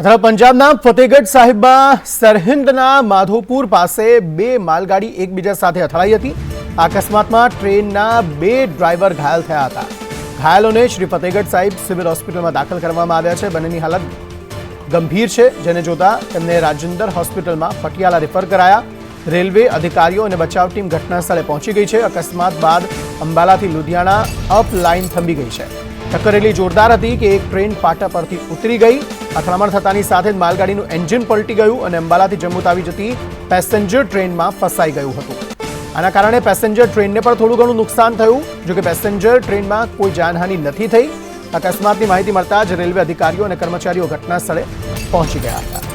અથવા પંજાબના ફતેહગઢ સાહિબમાં સરહિંદના માધોપુર પાસે બે માલગાડી એકબીજા સાથે અથડાઈ હતી. અકસ્માતમાં ટ્રેનના બે ડ્રાઈવર ઘાયલ થયા હતા. ઘાયલોને શ્રી ફતેહગઢ સાહિબ સિવિલ હોસ્પિટલમાં દાખલ કરવામાં આવ્યા છે. બંનેની હાલત ગંભીર છે. જેને જોતા તેમને રાજેન્દર હોસ્પિટલમાં પટિયાલા રેફર કરાયા. રેલવે અધિકારીઓ અને બચાવ ટીમ ઘટના સ્થળે પહોંચી ગઈ છે. અકસ્માત બાદ અંબાલાથી લુધિયાણા અપ લાઇન થંભી ગઈ છે. ટક્કરેલી જોરદાર હતી કે એક ટ્રેન પાટા પરથી ઉતરી ગઈ. અથડામણ થતાની સાથે જ માલગાડીનું એન્જિન પલટી ગયું અને અંબાલાથી જમ્મુ આવી જતી પેસેન્જર ટ્રેનમાં ફસાઈ ગયું હતું. આના કારણે પેસેન્જર ટ્રેનને પણ થોડું ઘણું નુકસાન થયું. જોકે પેસેન્જર ટ્રેનમાં કોઈ જાનહાનિ નથી થઈ. અકસ્માતની માહિતી મળતા જ રેલવે અધિકારીઓ અને કર્મચારીઓ ઘટના સ્થળે પહોંચી ગયા હતા.